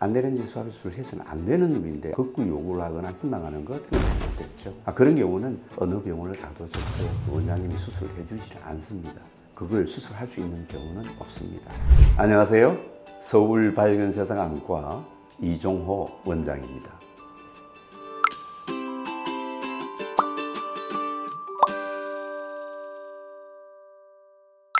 안내렌지 수압수를 해서는 안 되는 놈인데 극구 요구를 하거나 희망하는 것 그건 잘못됐죠. 아, 그런 경우는 어느 병원을 가도 좋고 원장님이 수술을 해주지 않습니다. 그걸 수술할 수 있는 경우는 없습니다. 안녕하세요. 서울 발견세상 안과 이종호 원장입니다.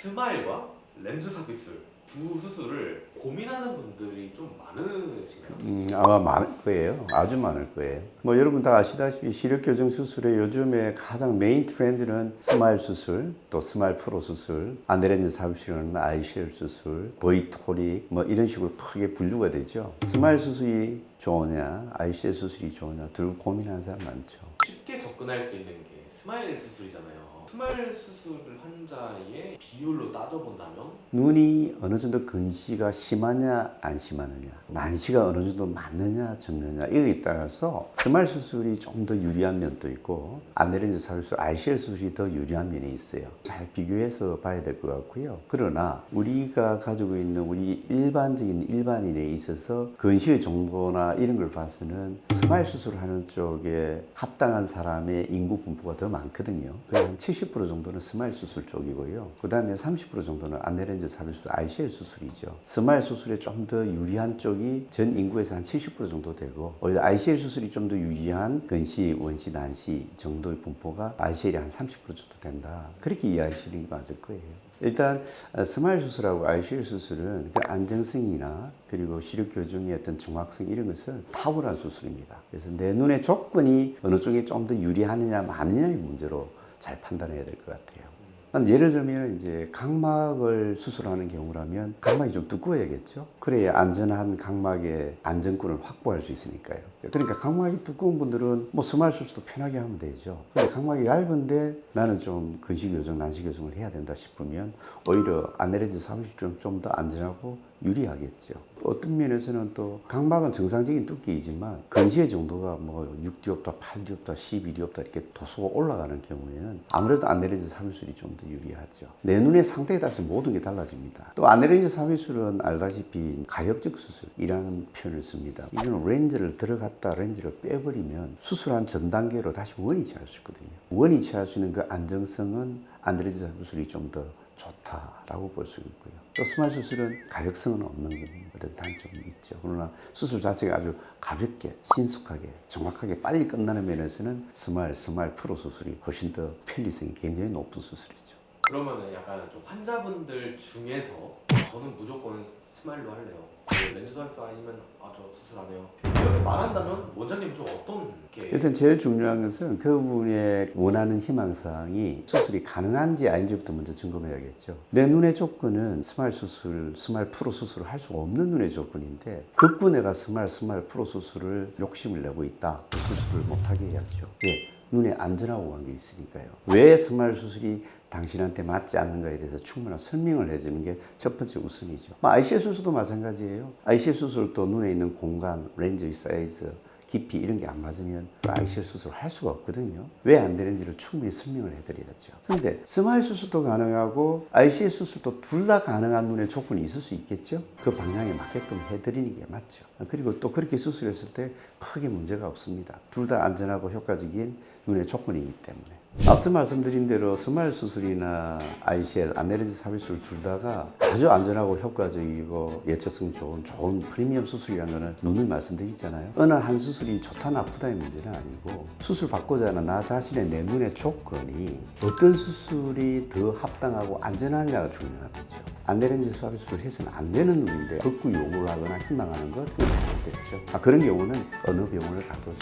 스마일과 렌즈 삽입술 두 수술을 고민하는 분들이 좀 많으신가요? 음, 아마 많을 거예요. 아주 많을 거예요. 뭐 여러분 다 아시다시피 시력 교정 수술의 요즘에 가장 메인 트렌드는 스마일 수술, 또 스마일 프로 수술, 안드레진 삽입술은 아이쉘 수술, 보이토릭 뭐 이런 식으로 크게 분류가 되죠. 스마일 수술이 좋으냐, 아이쉘 수술이 좋으냐 둘 고민하는 사람 많죠. 쉽게 접근할 수 있는 게 스마일 수술이잖아요. 스마일 수술 환자의 비율로 따져본다면? 눈이 어느 정도 근시가 심하냐 안 심하느냐 난시가 어느 정도 많느냐 적느냐 이거에 따라서 스마일 수술이 좀 더 유리한 면도 있고 안드렌즈 삽입술 ICL 수술이 더 유리한 면이 있어요. 잘 비교해서 봐야 될 것 같고요. 그러나 우리가 가지고 있는 우리 일반적인 일반인에 있어서 근시의 정도나 이런 걸 봐서는 스마일 수술을 하는 쪽에 합당한 사람의 인구 분포가 더 많거든요. 그래서 한 70% 정도는 스마일 수술 쪽이고요. 그 다음에 30% 정도는 안내렌즈 삽입 수술, ICL 수술이죠. 스마일 수술에 좀 더 유리한 쪽이 전 인구에서 한 70% 정도 되고, 오히려 ICL 수술이 좀 더 유리한 근시, 원시, 난시 정도의 분포가 ICL이 한 30% 정도 된다. 그렇게 이해하시는 게 맞을 거예요. 일단 어, 스마일 수술하고 ICL 수술은 그 안정성이나 그리고 시력 교정의 어떤 정확성 이런 것을 탁월한 수술입니다. 그래서 내 눈의 조건이 어느 쪽에 좀 더 유리하느냐 마느냐의 문제로 잘 판단해야 될 것 같아요. 난 예를 들면 이제 각막을 수술하는 경우라면 각막이 좀 두꺼워야겠죠. 그래야 안전한 각막의 안전권을 확보할 수 있으니까요. 그러니까 각막이 두꺼운 분들은 뭐 스마일 수술도 편하게 하면 되죠. 근데 각막이 얇은데 나는 좀 근식 교정, 난식 교정을 해야 된다 싶으면 오히려 아네레즈 삽입이 좀더 안전하고 유리하겠죠. 어떤 면에서는 또 각막은 정상적인 두께이지만 근시의 정도가 뭐 6디옵타, 8디옵타, 12디옵타 이렇게 도수가 올라가는 경우에는 아무래도 안내레즈 삽입술이 좀더 유리하죠. 내 눈의 상태에 따라서 모든 게 달라집니다. 또 안내레즈 삽입술은 알다시피 가역적 수술이라는 표현을 씁니다. 이거는 렌즈를 들어갔다 렌즈를 빼버리면 수술한 전 단계로 다시 원위 취할 수 있거든요. 원위 취할 수 있는 그 안정성은 안드레즈 삽입술이 좀더 좋다라고 볼 수 있고요. 또 스마일 수술은 가격성은 없는 어떤 단점이 있죠. 그러나 수술 자체가 아주 가볍게, 신속하게, 정확하게 빨리 끝나는 면에서는 스마일, 스마일 프로 수술이 훨씬 더 편리성이 굉장히 높은 수술이죠. 그러면은 약간 좀 환자분들 중에서 저는 무조건 스마일로 할래요. 그 렌즈 삽입 아니면 아 저 수술 안 해요. 이렇게 말한다면 원장님 좀 어떤 게 일단 제일 중요한 것은 그분의 원하는 희망사항이 수술이 가능한지 아닌지부터 먼저 점검해야겠죠. 내 눈의 조건은 스마일 수술, 스마일 프로 수술을 할 수가 없는 눈의 조건인데 극구 내가 스마일, 스마일 프로 수술을 욕심을 내고 있다. 그 수술을 못하게 해야죠. 예, 눈에 안전하고 관계 있으니까요. 왜 스마일 수술이 당신한테 맞지 않는가에 대해서 충분한 설명을 해주는 게 첫 번째 우선이죠. 뭐 ICL 수술도 마찬가지예요. ICL 수술도 눈에 있는 공간, 렌즈의 사이즈, 깊이 이런 게 안 맞으면 ICL 수술을 할 수가 없거든요. 왜 안 되는지를 충분히 설명을 해드려야죠. 근데 스마일 수술도 가능하고 ICL 수술도 둘 다 가능한 눈의 조건이 있을 수 있겠죠. 그 방향에 맞게끔 해드리는 게 맞죠. 그리고 또 그렇게 수술했을 때 크게 문제가 없습니다. 둘 다 안전하고 효과적인 눈의 조건이기 때문에. 앞서 말씀드린 대로 스마일 수술이나 ICL, 아네레지 삽입술 둘 다가 아주 안전하고 효과적이고 예측성 좋은 좋은 프리미엄 수술이라는 거는 눈을 말씀드리잖아요. 어느 한 수술이 좋다 나쁘다의 문제는 아니고 수술 받고자 하는 나 자신의 내 눈의 조건이 어떤 수술이 더 합당하고 안전하냐가 중요한 거죠. 안내렌즈 삽입술을 해서는 안 되는 눈인데 극구 요구를 하거나 희망하는 것 그건 잘못됐죠. 아, 그런 경우는 어느 병원을 가도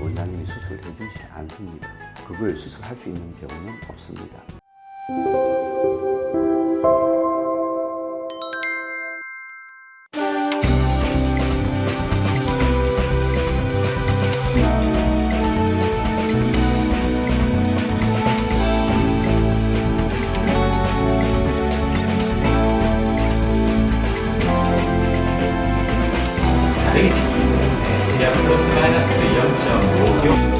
원장님이 수술을 해주지 않습니다. 그걸 수술할 수 있는 경우는 없습니다. 다르게 찍기 때문에 대략 플러스 마이너스 0.5경